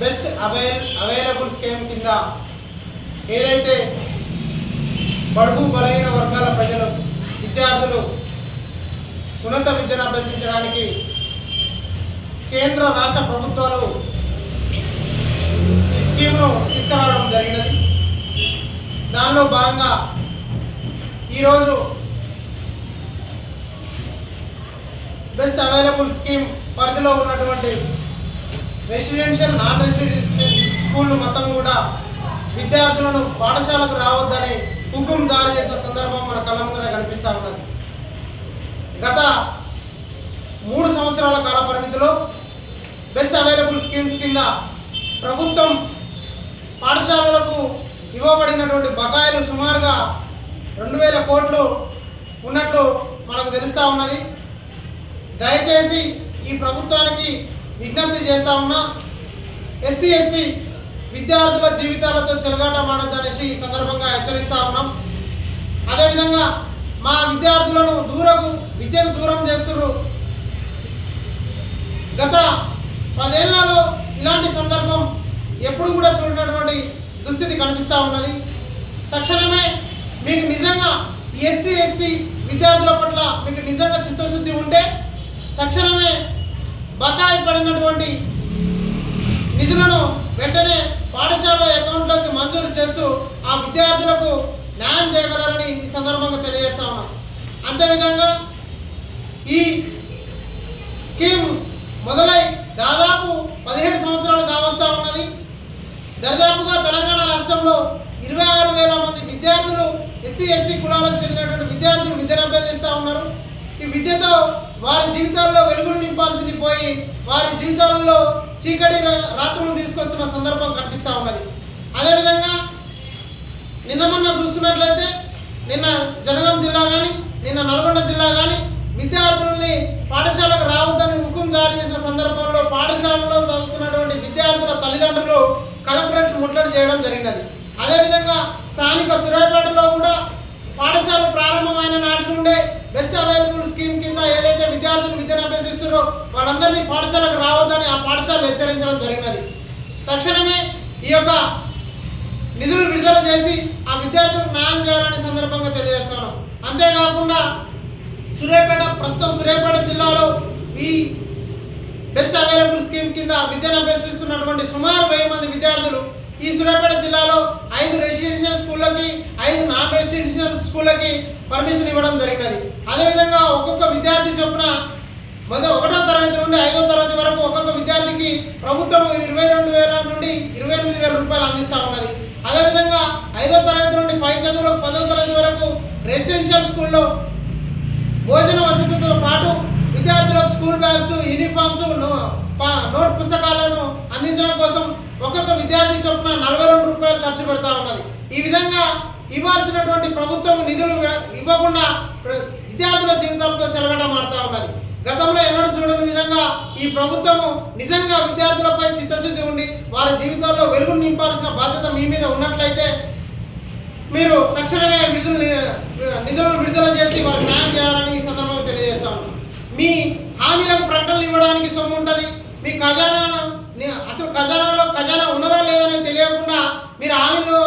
Best avail available scheme కింద ఏదైతే బడుగు బలహీన వర్గాల ప్రజలు విద్యార్థులు ఉన్నత విద్యను అభ్యసించడానికి కేంద్ర రాష్ట్ర ప్రభుత్వాలు ఈ స్కీమ్ను తీసుకురావడం జరిగినది. దానిలో భాగంగా ఈరోజు బెస్ట్ అవైలబుల్ స్కీమ్ పరిధిలో ఉన్నటువంటి రెసిడెన్షియల్ నాన్ రెసిడెన్షియల్ స్కూళ్ళు మొత్తం కూడా విద్యార్థులను పాఠశాలకు రావద్దని హుకుం జారీ చేసిన సందర్భం మన కళ్ళ ముందర కనిపిస్తూ ఉన్నది. గత మూడు సంవత్సరాల కాల పరిమితిలో బెస్ట్ అవైలబుల్ స్కీమ్స్ కింద ప్రభుత్వం పాఠశాలలకు ఇవ్వబడినటువంటి బకాయిలు సుమారుగా రెండు వేల కోట్లు ఉన్నట్లు మనకు తెలుస్తూ ఉన్నది. దయచేసి ఈ ప్రభుత్వానికి విజ్ఞప్తి చేస్తా ఉన్నా ఎస్సీ ఎస్టీ విద్యార్థుల జీవితాలతో చెలగాటమాడద్దనేసి ఈ సందర్భంగా హెచ్చరిస్తా ఉన్నాం. అదేవిధంగా మా విద్యార్థులను దూరకు విద్యను దూరం చేస్తున్నారు. గత పదేళ్ళలో ఇలాంటి సందర్భం ఎప్పుడు కూడా చూడనటువంటి దుస్థితి కనిపిస్తూ ఉన్నది. తక్షణమే మీకు నిజంగా ఎస్సీ ఎస్టీ విద్యార్థుల పట్ల మీకు నిజంగా చిత్తశుద్ధి ఉంటే తక్షణమే బకాయి పడినటువంటి నిధులను వెంటనే పాఠశాల అకౌంట్లోకి మంజూరు చేస్తూ ఆ విద్యార్థులకు న్యాయం చేయగలరని ఈ సందర్భంగా తెలియజేస్తా ఉన్నాం. అంతేవిధంగా ఈ స్కీమ్ మొదలై దాదాపు పదిహేడు సంవత్సరాలు కావస్తా ఉన్నది. దాదాపుగా తెలంగాణ రాష్ట్రంలో ఇరవై ఆరు వేల మంది విద్యార్థులు ఎస్సీ ఎస్టీ కులాలకు చెందినటువంటి విద్యార్థులు విద్యను అభ్యసిస్తూ ఉన్నారు. ఈ విద్యతో వారి జీవితాల్లో వెలుగులు నింపాల్సింది పోయి వారి జీవితాలలో చీకటి రాత్రులు తీసుకొస్తున్న సందర్భం కనిపిస్తూ ఉన్నది. అదేవిధంగా నిన్న మొన్న చూస్తున్నట్లయితే నిన్న జనగాం జిల్లా కానీ నిన్న నల్గొండ జిల్లా కానీ విద్యార్థుల్ని పాఠశాలకు రావద్దని హుకుం జారీ చేసిన సందర్భంలో పాఠశాలలో చదువుతున్నటువంటి విద్యార్థుల తల్లిదండ్రులు కలెక్టరేట్ ముట్టడి చేయడం జరిగినది. అదేవిధంగా స్థానిక సురేపేటలో కూడా పాఠశాల ప్రారంభమైన నాటి నుండే బెస్ట్ అవైలబుల్ విద్యను వాళ్ళందరినీ పాఠశాలకు రావద్దని ఆ పాఠశాల హెచ్చరించడం జరిగినది. తక్షణమే ఈ యొక్క నిధులు విడుదల చేసి ఆ విద్యార్థులకు న్యాయం చేయాలని సందర్భంగా తెలియజేస్తున్నాం అంతేకాకుండా సూర్యాపేట ప్రస్తుతం సూర్యాపేట జిల్లాలో ఈ బెస్ట్ అవైలబుల్ స్కీమ్ కింద విద్యను అభ్యసిస్తున్నటువంటి సుమారు వెయ్యి మంది విద్యార్థులు ఈ సూర్యాపేట జిల్లాలో ఐదు రెసిడెన్షియల్ స్కూళ్ళకి ఐదు నాన్ రెసిడెన్షియల్ స్కూళ్ళకి పర్మిషన్ ఇవ్వడం జరిగినది. అదేవిధంగా ఒక్కొక్క విద్యార్థి చొప్పున మొదటి ఒకటో తరగతి నుండి ఐదో తరగతి వరకు ఒక్కొక్క విద్యార్థికి ప్రభుత్వం ఇరవై రెండు వేల నుండి ఇరవై ఎనిమిది వేల రూపాయలు అందిస్తూ ఉన్నది. అదేవిధంగా ఐదో తరగతి నుండి పై చదువులో పదో తరగతి వరకు రెసిడెన్షియల్ స్కూల్లో భోజన వసతితో పాటు విద్యార్థులకు school bags uniforms no- note పుస్తకాలను అందించడం కోసం ఒక్కొక్క విద్యార్థి చొప్పున నలభై రెండు రూపాయలు ఖర్చు పెడతా ఉన్నది. ఈ విధంగా ఇవ్వాల్సినటువంటి ప్రభుత్వం నిధులు ఇవ్వకుండా విద్యార్థుల జీవితాలతో చెలగటం ఆడుతూ ఉన్నది. గతంలో ఎన్నడూ చూడని విధంగా ఈ ప్రభుత్వము నిజంగా విద్యార్థులపై చిత్తశుద్ధి ఉండి వారి జీవితాల్లో వెలుగును నింపాల్సిన బాధ్యత మీ మీద ఉన్నట్లయితే మీరు తక్షణమే విడుదల నిధులను విడుదల చేసి వారికి న్యాయం చేయాలని ఈ సందర్భంగా తెలియజేస్తాను. మీ హామీలకు ప్రకటనలు ఇవ్వడానికి సొమ్ము ఉంటుంది. మీ ఖజానాను అసలు ఖజానాలో ఖజానా ఉన్నదా లేదని తెలియకుండా మీరు హామీలు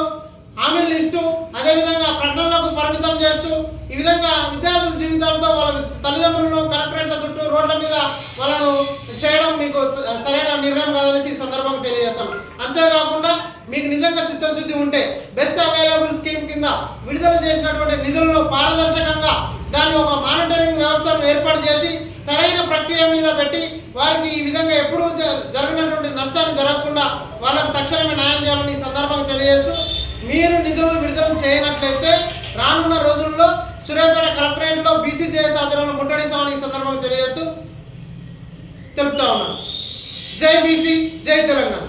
హామీలు ఇస్తూ అదేవిధంగా ప్రకటనలకు పరిమితం చేస్తూ ఈ విధంగా విద్యార్థుల జీవితాలతో వాళ్ళ తల్లిదండ్రులను కలెక్టరేట్ చుట్టూ రోడ్ల మీద వాళ్ళను చేయడం మీకు త- సరైన అనేసి ఈ సందర్భంగా తెలియజేస్తాను అంతేకాకుండా మీకు నిజంగా చిత్తశుద్ధి ఉంటే బెస్ట్ అవైలబుల్ స్కీమ్ కింద విడుదల చేసినటువంటి నిధులను పారదర్శకంగా దాన్ని ఒక మానిటరింగ్ వ్యవస్థను ఏర్పాటు చేసి సరైన ప్రక్రియ మీద పెట్టి వారికి ఈ విధంగా ఎప్పుడూ జ- జరిగినటువంటి నష్టాన్ని జరగకుండా వాళ్ళకు తక్షణమే న్యాయం చేయాలని ఈ సందర్భంగా తెలియజేస్తూ మీరు నిధులను విడుదల చేయనట్లయితే రానున్న రోజుల్లో సూర్యాపేట కలెక్టరేట్లో బీసీజేఎస్ ఆధ్వర్యంలో ముట్టడిస్తామని ఈ సందర్భంగా తెలియజేస్తూ తెలుపుతా ఉన్నాను. జై బీసీ జై తెలంగాణ